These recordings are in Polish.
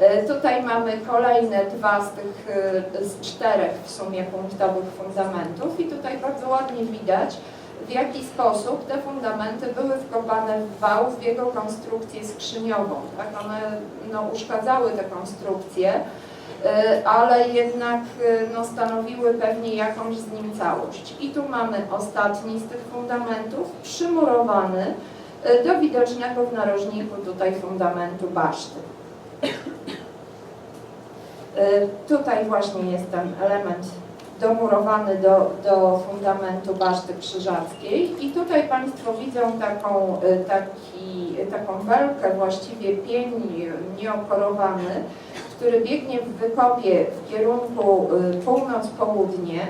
E, Tutaj mamy kolejne dwa z tych e, z czterech w sumie punktowych fundamentów i tutaj bardzo ładnie widać w jaki sposób te fundamenty były wkopane w wał, w jego konstrukcję skrzyniową. Tak? One no, uszkadzały tę konstrukcję, e, ale jednak no, stanowiły pewnie jakąś z nim całość. I tu mamy ostatni z tych fundamentów, przymurowany do widocznego w narożniku tutaj fundamentu baszty. E, Tutaj właśnie jest ten element domurowany do, do fundamentu baszty krzyżackiej. I tutaj Państwo widzą taką, e, taki, taką belkę, właściwie pień nieokorowany, który biegnie w wykopie w kierunku e, północ-południe,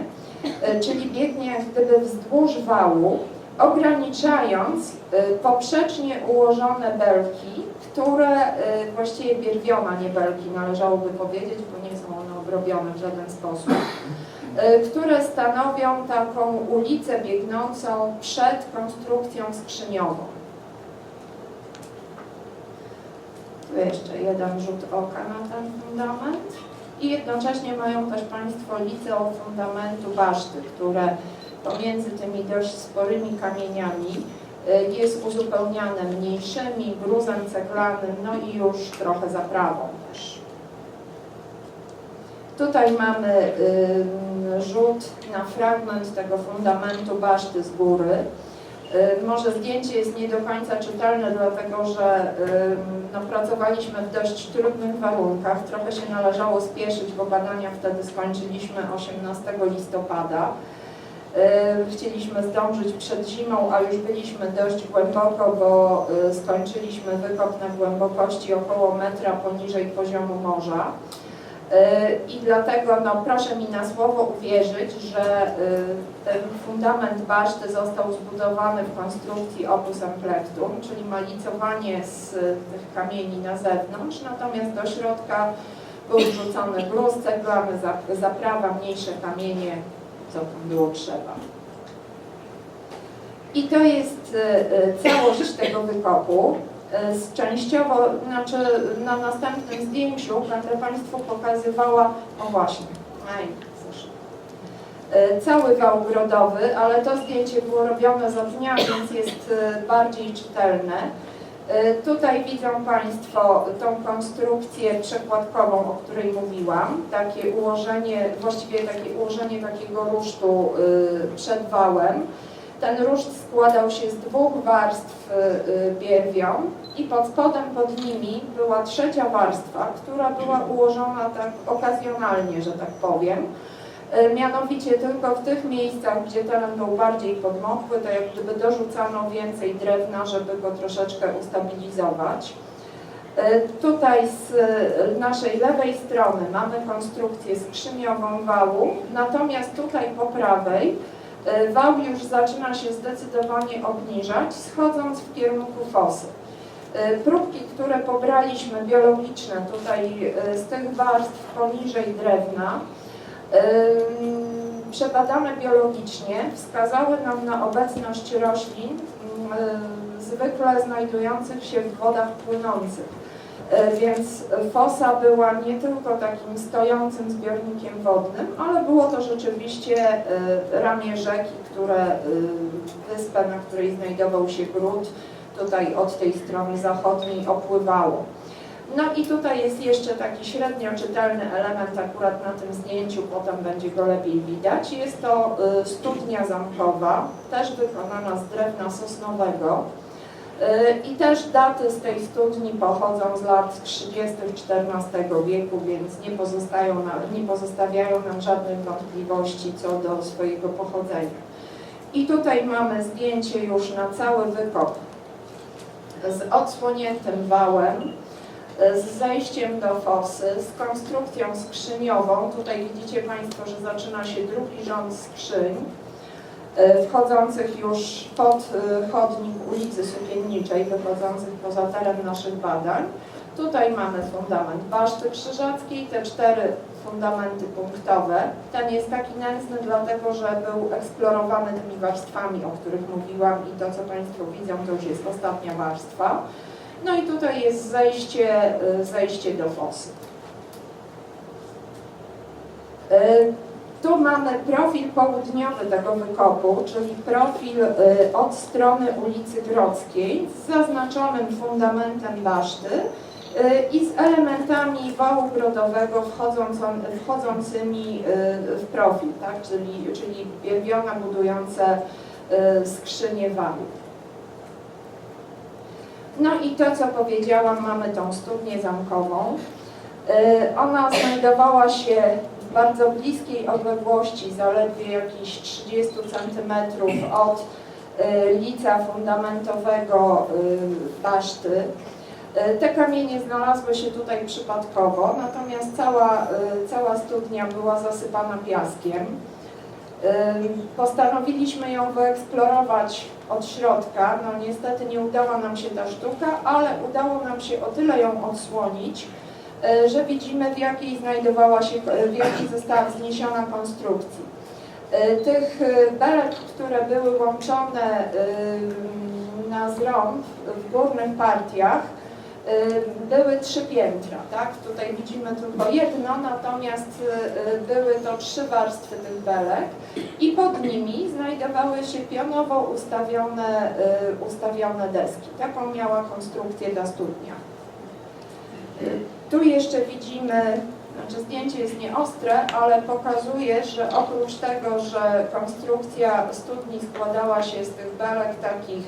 czyli biegnie jak gdyby wzdłuż wału, ograniczając e, poprzecznie ułożone belki, które e, właściwie pierwiona, nie belki należałoby powiedzieć, bo nie są one obrobione w żaden sposób, e, które stanowią taką ulicę biegnącą przed konstrukcją skrzyniową. Tu jeszcze jeden rzut oka na ten fundament. I jednocześnie mają też Państwo liceum fundamentu baszty, które pomiędzy tymi dość sporymi kamieniami y, jest uzupełniane mniejszymi, gruzem ceglanym, no i już trochę zaprawą też. Tutaj mamy y, rzut na fragment tego fundamentu baszty z góry. Y, Może zdjęcie jest nie do końca czytelne, dlatego że no, pracowaliśmy w dość trudnych warunkach. Trochę się należało spieszyć, bo badania wtedy skończyliśmy 18 listopada. Y, Chcieliśmy zdążyć przed zimą, a już byliśmy dość głęboko, bo y, skończyliśmy wykop na głębokości około metra poniżej poziomu morza. Y, I dlatego no, proszę mi na słowo uwierzyć, że ten fundament baszty został zbudowany w konstrukcji opus amplectum, czyli ma licowanie z tych kamieni na zewnątrz, natomiast do środka był wrzucony gruz ceglany, za- zaprawa, mniejsze kamienie, co było trzeba. I to jest y, y, całość tego wykopu. Y, z Częściowo, znaczy na następnym zdjęciu będę Państwu pokazywała, o właśnie, aj, cały wał grodowy, ale to zdjęcie było robione za dnia, więc jest bardziej czytelne. Y, Tutaj widzą Państwo tą konstrukcję przekładkową, o której mówiłam. Takie ułożenie, właściwie takie ułożenie takiego rusztu y, przed wałem. Ten ruszt składał się z dwóch warstw y, bierwią i pod spodem pod nimi była trzecia warstwa, która była ułożona tak okazjonalnie, że tak powiem. Y, Mianowicie tylko w tych miejscach, gdzie teren był bardziej podmokły, to jak gdyby dorzucano więcej drewna, żeby go troszeczkę ustabilizować. Y, Tutaj z y, naszej lewej strony mamy konstrukcję skrzyniową wału, natomiast tutaj po prawej wał już zaczyna się zdecydowanie obniżać, schodząc w kierunku fosy. Próbki, które pobraliśmy biologiczne tutaj z tych warstw poniżej drewna, przebadane biologicznie wskazały nam na obecność roślin ym, zwykle znajdujących się w wodach płynących. Y, Więc fosa była nie tylko takim stojącym zbiornikiem wodnym, ale było to rzeczywiście y, ramię rzeki, które wyspę, na której znajdował się gród, tutaj od tej strony zachodniej opływało. No i tutaj jest jeszcze taki średnio czytelny element akurat na tym zdjęciu, potem będzie go lepiej widać. Jest to y, studnia zamkowa, też wykonana z drewna sosnowego. Y, I też daty z tej studni pochodzą z lat 30. XIV wieku, więc nie, pozostają na, nie pozostawiają nam żadnych wątpliwości co do swojego pochodzenia. I tutaj mamy zdjęcie już na cały wykop z odsłoniętym wałem z zejściem do fosy, z konstrukcją skrzyniową. Tutaj widzicie Państwo, że zaczyna się drugi rząd skrzyń, e, wchodzących już pod e, chodnik ulicy Sukienniczej, wychodzących poza teren naszych badań. Tutaj mamy fundament baszty krzyżackiej, te cztery fundamenty punktowe. Ten jest taki nędzny, dlatego że był eksplorowany tymi warstwami, o których mówiłam i to, co Państwo widzą, to już jest ostatnia warstwa. No i tutaj jest zejście, y, zejście do fosy. Y, Tu mamy profil południowy tego wykopu, czyli profil y, od strony ulicy Grodzkiej z zaznaczonym fundamentem baszty i z elementami wału grodowego wchodzącymi w profil, tak? czyli, czyli pierwiona budujące skrzynię wałów. No i to, co powiedziałam, mamy tą studnię zamkową. Y, Ona znajdowała się w bardzo bliskiej odległości, zaledwie jakieś 30 cm od y, lica fundamentowego baszty. Y, Te kamienie znalazły się tutaj przypadkowo, natomiast cała, cała studnia była zasypana piaskiem. Postanowiliśmy ją wyeksplorować od środka. No niestety nie udała nam się ta sztuka, ale udało nam się o tyle ją odsłonić, y, że widzimy w jakiej znajdowała się, w jakiej została wzniesiona konstrukcji. Y, Tych belek, które były łączone na zrąb w górnych partiach, były trzy piętra, tak? Tutaj widzimy tylko jedno, natomiast y, y, były to trzy warstwy tych belek i pod nimi znajdowały się pionowo ustawione, y, ustawione deski. Taką miała konstrukcję ta studnia. Y, Tu jeszcze widzimy, znaczy zdjęcie jest nieostre, ale pokazuje, że oprócz tego, że konstrukcja studni składała się z tych belek takich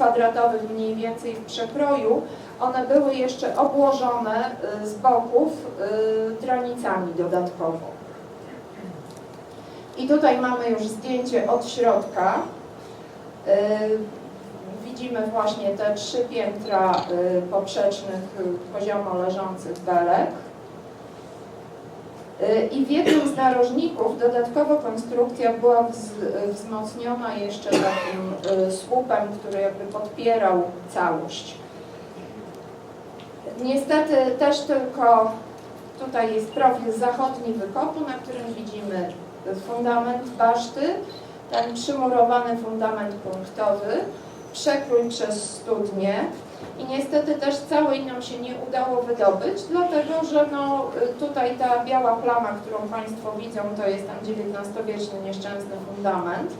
kwadratowych mniej więcej w przekroju, one były jeszcze obłożone y, z boków y, dranicami dodatkowo. I tutaj mamy już zdjęcie od środka. Y, Widzimy właśnie te trzy piętra poprzecznych, poziomo leżących belek. Y, I w jednym z narożników dodatkowo konstrukcja była wz- wzmocniona jeszcze takim y, słupem, który jakby podpierał całość. Niestety też tylko tutaj jest profil zachodni wykopu, na którym widzimy fundament baszty, ten przymurowany fundament punktowy, przekrój przez studnię i niestety też całej nam się nie udało wydobyć, dlatego że no, tutaj ta biała plama, którą Państwo widzą, to jest tam XIX-wieczny nieszczęsny fundament.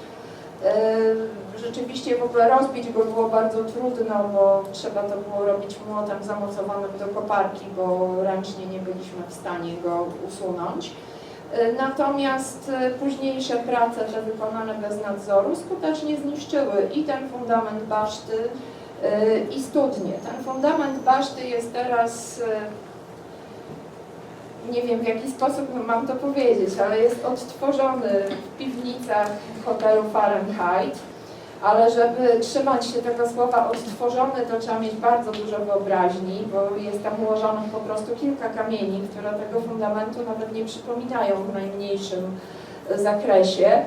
Y, Rzeczywiście w ogóle rozbić go było bardzo trudno, bo trzeba to było robić młotem zamocowanym do koparki, bo ręcznie nie byliśmy w stanie go usunąć. Y, Natomiast y, późniejsze prace, te wykonane bez nadzoru, skutecznie zniszczyły i ten fundament baszty, i studnie. Ten fundament baszty jest teraz, y, nie wiem w jaki sposób mam to powiedzieć, ale jest odtworzony w piwnicach hotelu Fahrenheit. Ale żeby trzymać się tego słowa odtworzony, to trzeba mieć bardzo dużo wyobraźni, bo jest tam ułożonych po prostu kilka kamieni, które tego fundamentu nawet nie przypominają w najmniejszym e, zakresie.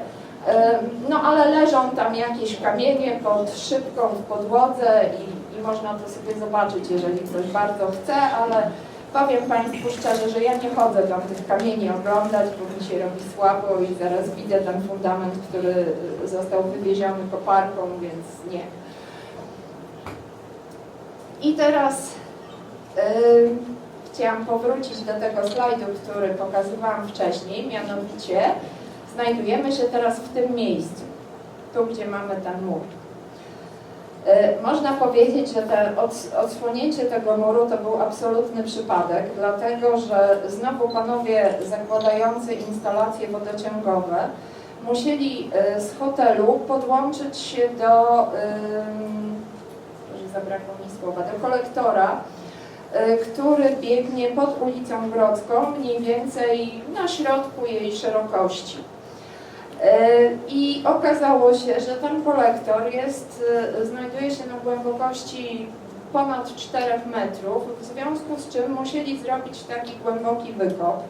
No ale leżą tam jakieś kamienie pod szybką w podłodze i, i można to sobie zobaczyć, jeżeli ktoś bardzo chce, ale powiem Państwu szczerze, że ja nie chodzę tam tych kamieni oglądać, bo mi się robi słabo i zaraz widzę ten fundament, który został wywieziony koparką, więc nie. I teraz y, chciałam powrócić do tego slajdu, który pokazywałam wcześniej, mianowicie znajdujemy się teraz w tym miejscu, tu gdzie mamy ten mur. Y, Można powiedzieć, że ods- odsłonięcie tego muru to był absolutny przypadek, dlatego że znowu panowie zakładający instalacje wodociągowe musieli y, z hotelu podłączyć się do, zabrakło mi słowa, do kolektora, y, który biegnie pod ulicą Grodzką, mniej więcej na środku jej szerokości. E, I okazało się, że ten kolektor jest, e, znajduje się na głębokości ponad 4 metrów, w związku z czym musieli zrobić taki głęboki wykop.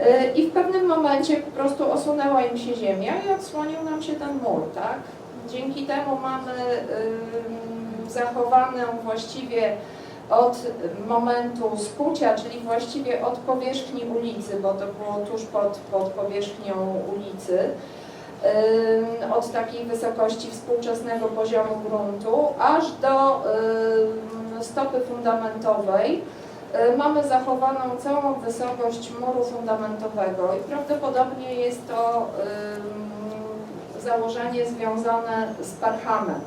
E, I w pewnym momencie po prostu osunęła im się ziemia i odsłonił nam się ten mur, tak? Dzięki temu mamy zachowaną właściwie od momentu skucia, czyli właściwie od powierzchni ulicy, bo to było tuż pod, pod powierzchnią ulicy, od takiej wysokości współczesnego poziomu gruntu, aż do stopy fundamentowej e, mamy zachowaną całą wysokość muru fundamentowego i prawdopodobnie jest to założenie związane z Parhamem.